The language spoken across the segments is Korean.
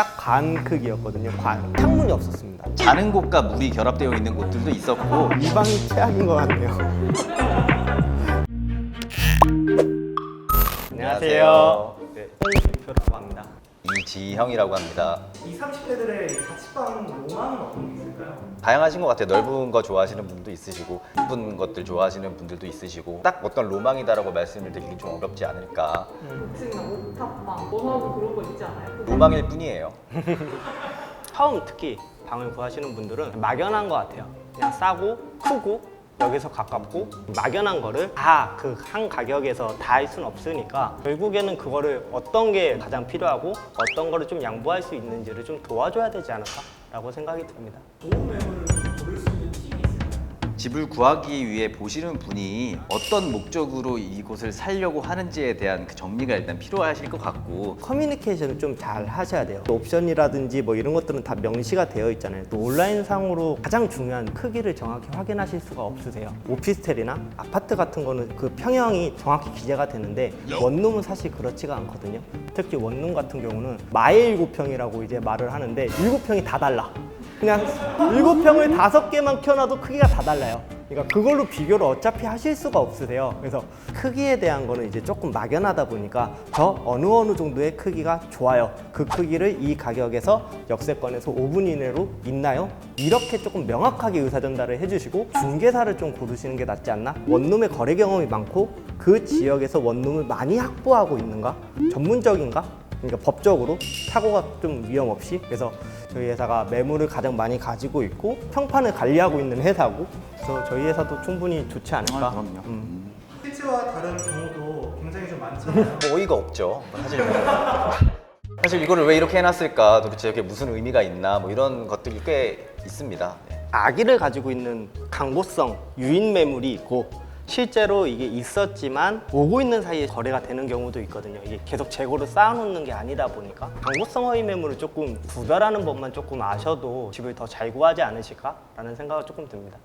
딱 관 크기였거든요. 관. 창문이 없었습니다. 자는 곳과 물이 결합되어 있는 곳들도 있었고 이 방이 최악인 것 같네요. 안녕하세요. 네, 홍준표라고 합니다. 이지형이라고 합니다. 이 30대들의 자취방 로망은 어떤 게 있을까요? 다양하신 것 같아요. 넓은 거 좋아하시는 분도 있으시고 예쁜 것들 좋아하시는 분들도 있으시고 딱 어떤 로망이다라고 말씀을 드리기 좀 어렵지 않을까. 혹시 그냥 옥탑방 뭐 하고 그런 거 있지 않아요? 로망일 뿐이에요. 처음 특히 방을 구하시는 분들은 막연한 것 같아요. 그냥 싸고 크고 여기서 가깝고 막연한 거를 다 그 한 가격에서 다 할 수는 없으니까 결국에는 그거를 어떤 게 가장 필요하고 어떤 거를 좀 양보할 수 있는지를 좀 도와줘야 되지 않을까라고 생각이 듭니다. 집을 구하기 위해 보시는 분이 어떤 목적으로 이곳을 살려고 하는지에 대한 그 정리가 일단 필요하실 것 같고 커뮤니케이션을 좀 잘 하셔야 돼요. 옵션이라든지 뭐 이런 것들은 다 명시가 되어 있잖아요. 또 온라인 상으로 가장 중요한 크기를 정확히 확인하실 수가 없으세요. 오피스텔이나 아파트 같은 거는 그 평형이 정확히 기재가 되는데 원룸은 사실 그렇지가 않거든요. 특히 원룸 같은 경우는 마의 일곱 평이라고 이제 말을 하는데 일곱 평이 다 달라. 그냥 일곱 평을 다섯 개만 켜놔도 크기가 다 달라요. 그러니까 그걸로 비교를 어차피 하실 수가 없으세요. 그래서 크기에 대한 거는 이제 조금 막연하다 보니까 저 어느 어느 정도의 크기가 좋아요. 그 크기를 이 가격에서 역세권에서 5분 이내로 있나요? 이렇게 조금 명확하게 의사 전달을 해주시고 중개사를 좀 고르시는 게 낫지 않나? 원룸의 거래 경험이 많고 그 지역에서 원룸을 많이 확보하고 있는가? 전문적인가? 그러니까 법적으로 사고가 좀 위험 없이 그래서 저희 회사가 매물을 가장 많이 가지고 있고 평판을 관리하고 있는 회사고 그래서 저희 회사도 충분히 좋지 않을까. 아, 그럼요. 음. 실제와 다른 경우도 굉장히 좀 많잖아요. 뭐 어이가 없죠. 사실 사실 이거를 왜 이렇게 해놨을까 도대체 이게 무슨 의미가 있나 뭐 이런 것들이 꽤 있습니다. 네. 아기를 가지고 있는 강보성 유인 매물이 있고 실제로 이게 있었지만 오고 있는 사이에 거래가 되는 경우도 있거든요. 이게 계속 재고를 쌓아놓는 게 아니다 보니까 강보성 허위 매물을 조금 구별하는 법만 조금 아셔도 집을 더 잘 구하지 않으실까라는 생각이 조금 듭니다.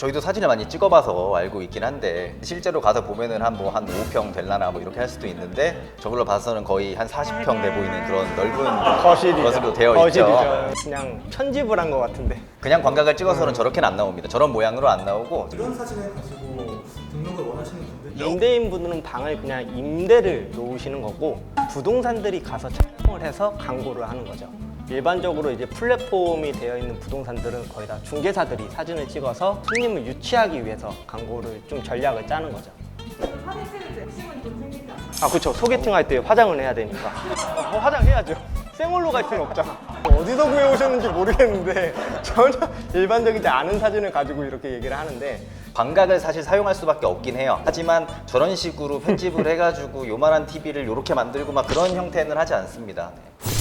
저희도 사진을 많이 찍어봐서 알고 있긴 한데 실제로 가서 보면은 한 뭐 한 5평 될라나 뭐 이렇게 할 수도 있는데 저걸로 봐서는 거의 한 40평 돼 보이는 그런 넓은 거실이죠. 것으로 되어 있죠. 거실이죠. 그냥 편집을 한 것 같은데. 그냥 광각을 찍어서는 저렇게는 안 나옵니다. 저런 모양으로 안 나오고 이런 사진을 가지고 등록을 원하시는 분들 임대인 분들은 방을 그냥 임대를 놓으시는 거고 부동산들이 가서 촬영을 해서 광고를 하는 거죠. 일반적으로 이제 플랫폼이 되어 있는 부동산들은 거의 다 중개사들이 사진을 찍어서 손님을 유치하기 위해서 광고를 좀 전략을 짜는 거죠. 사진 찍을 때 핵심은 좀 생기지? 아 그렇죠. 소개팅 할 때 화장을 해야 되니까. 어, 화장해야죠. 생얼로 갈 수는 없잖아. 어디서 구해오셨는지 모르겠는데 전혀 일반적이지 않은 사진을 가지고 이렇게 얘기를 하는데 광각을 사실 사용할 수밖에 없긴 해요. 하지만 저런 식으로 편집을 해가지고 요만한 TV를 이렇게 만들고 막 그런 형태는 하지 않습니다. 네.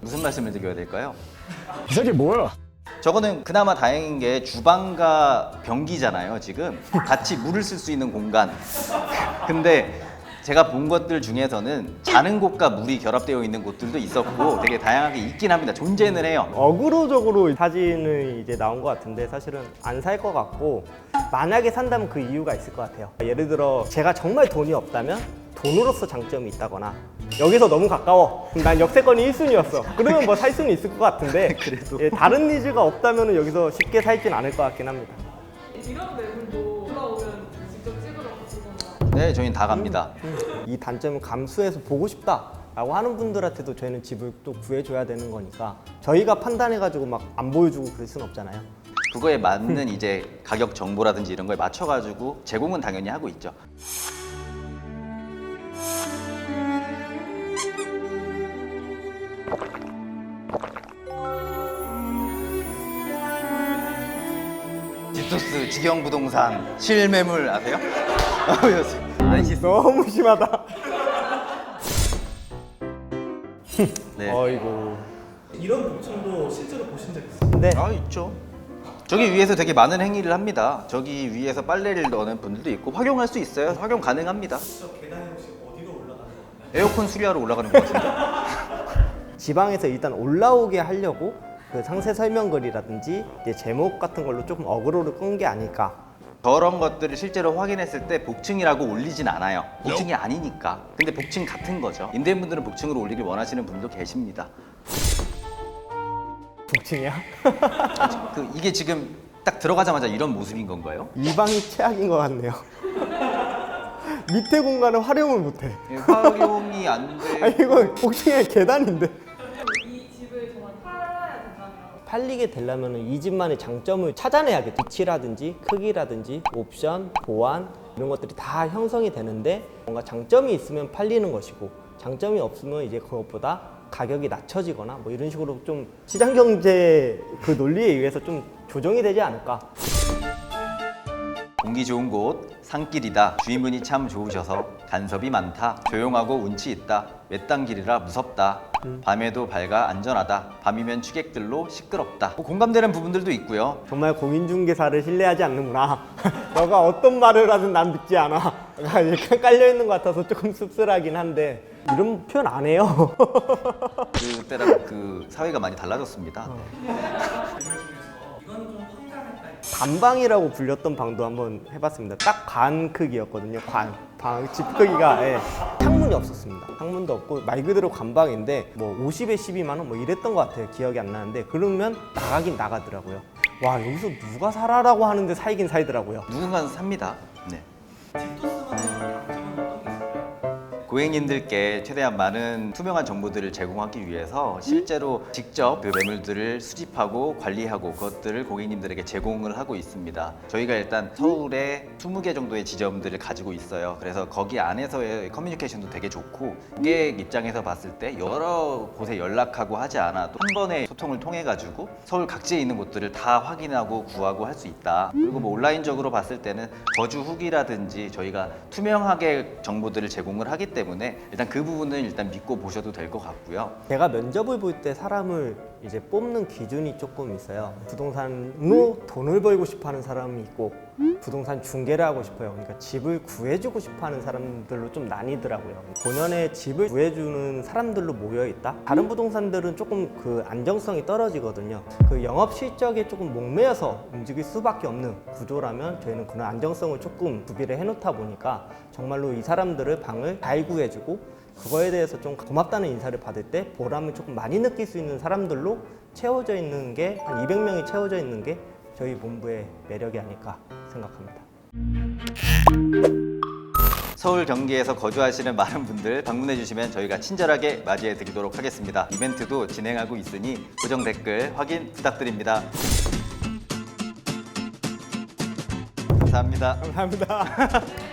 무슨 말씀을 드려야 될까요? 이 새끼 뭐야? 저거는 그나마 다행인 게 주방과 변기잖아요, 지금. 같이 물을 쓸 수 있는 공간. 근데 제가 본 것들 중에서는 자는 곳과 물이 결합되어 있는 곳들도 있었고 되게 다양하게 있긴 합니다. 존재는 해요. 어그로적으로 사진이 이제 나온 것 같은데 사실은 안 살 것 같고 만약에 산다면 그 이유가 있을 것 같아요. 예를 들어 제가 정말 돈이 없다면 돈으로서 장점이 있다거나 여기서 너무 가까워. 난 역세권이 1순위였어. 그러면 뭐 살 수는 있을 것 같은데 그래도. 예, 다른 니즈가 없다면 여기서 쉽게 살진 않을 것 같긴 합니다. 이런 매 네, 저희는 다 갑니다. 이 단점을 감수해서 보고 싶다. 라고 하는 분들한테도 저희는 집을 또 구해줘야 되는 거니까 저희가 판단해가지고 막 안 보여주고 그럴 순 없잖아요. 그거에 맞는 이제 가격 정보라든지 이런 거에 맞춰가지고 제공은 당연히 하고 있죠. 집소스 직영 부동산 실매물 아세요? 아니, 너무 심하다. 네. 어이구. 이런 복층도 실제로 보신 적 있어요? 근데 아 있죠. 저기 위에서 되게 많은 행위를 합니다. 저기 위에서 빨래를 넣는 분들도 있고 활용할 수 있어요. 활용 가능합니다. 저 계단에 혹시 어디로 올라가는 건가요? 에어컨 수리하러 올라가는 것 같은데. 지방에서 일단 올라오게 하려고 그 상세 설명글이라든지 이제 제목 같은 걸로 조금 어그로를 끈 게 아닐까. 저런 것들을 실제로 확인했을 때 복층이라고 올리진 않아요. 복층이 아니니까. 근데 복층 같은 거죠. 임대인분들은 복층으로 올리길 원하시는 분도 계십니다. 북층이야? 그 이게 지금 딱 들어가자마자 이런 모습인 건가요? 이 방이 최악인 것 같네요. 밑에 공간을 활용을 못해. 예, 활용이 안 돼. 아니 이거 복층의 계단인데. 이 집을 정말 팔아야 된다면 팔리게 되려면 이 집만의 장점을 찾아내야겠죠. 위치라든지 크기라든지 옵션, 보안 이런 것들이 다 형성이 되는데 뭔가 장점이 있으면 팔리는 것이고 장점이 없으면 이제 그것보다 가격이 낮춰지거나 뭐 이런 식으로 좀 시장 경제 그 논리에 의해서 좀 조정이 되지 않을까. 공기 좋은 곳 산길이다. 주인분이 참 좋으셔서 간섭이 많다. 조용하고 운치 있다. 외딴 길이라 무섭다. 밤에도 밝아 안전하다. 밤이면 취객들로 시끄럽다. 뭐 공감되는 부분들도 있고요. 정말 공인중개사를 신뢰하지 않는구나. 너가 어떤 말을 하든 난 믿지 않아. 약간 깔려 있는 것 같아서 조금 씁쓸하긴 한데 이런 표현 안 해요. 그때랑 그 사회가 많이 달라졌습니다. 단방이라고 불렸던 방도 한번 해봤습니다. 딱 관 크기였거든요. 관. 방, 집 크기가 예. 창문이 없었습니다. 창문도 없고 말 그대로 관방인데 뭐 50에 12만 원 뭐 이랬던 것 같아요. 기억이 안 나는데 그러면 나가긴 나가더라고요. 와 여기서 누가 살아라고 하는데 살긴 살더라고요. 누군가는 삽니다. 네. 고객님들께 최대한 많은 투명한 정보들을 제공하기 위해서 실제로 직접 그 매물들을 수집하고 관리하고 그것들을 고객님들에게 제공을 하고 있습니다. 저희가 일단 서울에 20개 정도의 지점들을 가지고 있어요. 그래서 거기 안에서의 커뮤니케이션도 되게 좋고 고객 입장에서 봤을 때 여러 곳에 연락하고 하지 않아도 한 번의 소통을 통해 가지고 서울 각지에 있는 곳들을 다 확인하고 구하고 할 수 있다. 그리고 뭐 온라인적으로 봤을 때는 거주 후기라든지 저희가 투명하게 정보들을 제공을 하기 때문에 일단 그 부분은 일단 믿고 보셔도 될 것 같고요. 제가 면접을 볼 때 사람을 이제 뽑는 기준이 조금 있어요. 부동산으로 돈을 벌고 싶어 하는 사람이 있고 부동산 중개를 하고 싶어요. 그러니까 집을 구해주고 싶어 하는 사람들로 좀 나뉘더라고요. 본연의 집을 구해주는 사람들로 모여 있다. 다른 부동산들은 조금 그 안정성이 떨어지거든요. 그 영업 실적에 조금 목매여서 움직일 수밖에 없는 구조라면 저희는 그런 안정성을 조금 구비를 해놓다 보니까 정말로 이 사람들을 방을 잘 구해주고 그거에 대해서 좀 고맙다는 인사를 받을 때 보람을 조금 많이 느낄 수 있는 사람들로 채워져 있는 게 한 200명이 채워져 있는 게 저희 본부의 매력이 아닐까 생각합니다. 서울 경기에서 거주하시는 많은 분들 방문해 주시면 저희가 친절하게 맞이해 드리도록 하겠습니다. 이벤트도 진행하고 있으니 고정 댓글 확인 부탁드립니다. 감사합니다. 감사합니다.